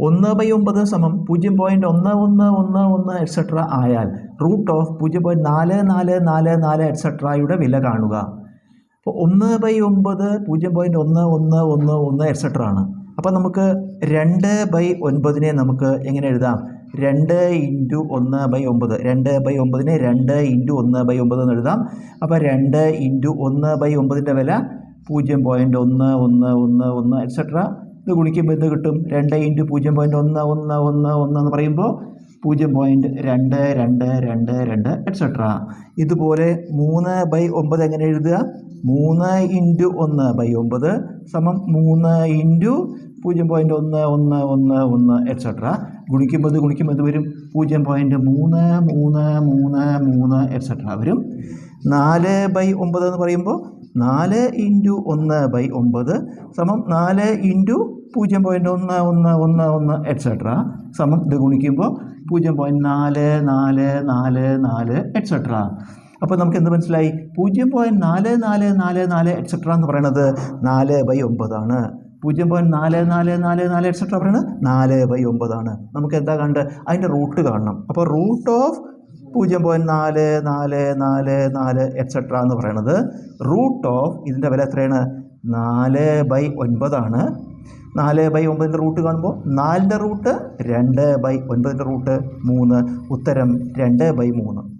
ഒന്ന് ബൈ ഒമ്പത് സമം പൂജ്യം പോയിന്റ് ഒന്ന് ഒന്ന് ഒന്ന് ഒന്ന് എക്സെട്ര ആയാൽ റൂട്ട് ഓഫ് പൂജ്യം പോയിന്റ് നാല് നാല് നാല് നാല് എക്സെട്രയുടെ വില കാണുക. അപ്പോൾ ഒന്ന് ബൈ ഒമ്പത് പൂജ്യം പോയിന്റ് ഒന്ന് ഒന്ന് ഒന്ന് ഒന്ന് എക്സെട്ര ആണ്. അപ്പോൾ നമുക്ക് രണ്ട് ബൈ ഒൻപതിനെ നമുക്ക് എങ്ങനെ എഴുതാം? രണ്ട് ഇന്റു ഒന്ന് ബൈ ഒമ്പത്. രണ്ട് ബൈ ഒമ്പതിനെ രണ്ട് ഇന്റു ഒന്ന് ബൈ ഒമ്പത് എന്ന് എഴുതാം. അപ്പോൾ രണ്ട് ഇന്റു ഒന്ന് ബൈ ഒമ്പതിന്റെ വില പൂജ്യം പോയിന്റ് ഒന്ന് ഒന്ന് ഒന്ന് ഒന്ന് എക്സെട്ര ഇത് ഗുണിക്കുമ്പോൾ എന്ത് കിട്ടും. രണ്ട് ഇന്റു പൂജ്യം പോയിന്റ് ഒന്ന് ഒന്ന് ഒന്ന് ഒന്ന് എന്ന് പറയുമ്പോൾ പൂജ്യം പോയിന്റ് രണ്ട് രണ്ട് രണ്ട് രണ്ട് എക്സെട്ര ഇതുപോലെ മൂന്ന് ബൈ ഒമ്പത് എങ്ങനെ എഴുതുക? മൂന്ന് ഇന്റു ഒന്ന് ബൈ ഒമ്പത് സമം മൂന്ന് ഇന്റു പൂജ്യം പോയിന്റ് ഒന്ന് ഒന്ന് ഒന്ന് ഒന്ന് എക്സെട്ര ഗുണിക്കുമ്പോൾ ഇത് ഗുണിക്കുമ്പോൾ ഇത് വരും. പൂജ്യം പോയിന്റ് മൂന്ന് മൂന്ന് മൂന്ന് എക്സെട്ര വരും. നാല് ബൈ ഒമ്പത് എന്ന് പറയുമ്പോൾ നാല് ഇന്റു ഒന്ന് ബൈ ഒമ്പത് സമം നാല് ഇന്റു പൂജ്യം പോയിന്റ് ഒന്ന് ഒന്ന് ഒന്ന് ഒന്ന് എക്സെട്ര സമം ഇത് ഗുണിക്കുമ്പോൾ പൂജ്യം പോയിന്റ് നാല് നാല് നാല് നാല് എക്സെട്ര അപ്പോൾ നമുക്ക് എന്ത് മനസ്സിലായി? പൂജ്യം പോയിന്റ് നാല് നാല് നാല് നാല് എക്സെട്ര എന്ന് പറയുന്നത് നാല് ബൈ ഒമ്പതാണ് പൂജ്യം പോയിന്റ് നാല് നാല് നാല് നാല് എക്സെട്ര പറയുന്നത് നാല് ബൈ ഒമ്പതാണ് നമുക്ക് എന്താ കണ്ട് അതിന്റെ റൂട്ട് കാണണം. അപ്പോൾ റൂട്ട് ഓഫ് പൂജ്യം പോയിന്റ് നാല് നാല് നാല് നാല് എക്സെട്ര എന്ന് പറയുന്നത് റൂട്ട് ഓഫ് ഇതിന്റെ വില എത്രയാണ്? നാല് ബൈ ഒൻപതാണ് നാല് ബൈ ഒമ്പതിന്റെ റൂട്ട് കാണുമ്പോൾ നാലിന്റെ റൂട്ട് രണ്ട് ബൈ ഒൻപതിന്റെ റൂട്ട് മൂന്ന്. ഉത്തരം രണ്ട് ബൈ മൂന്ന്.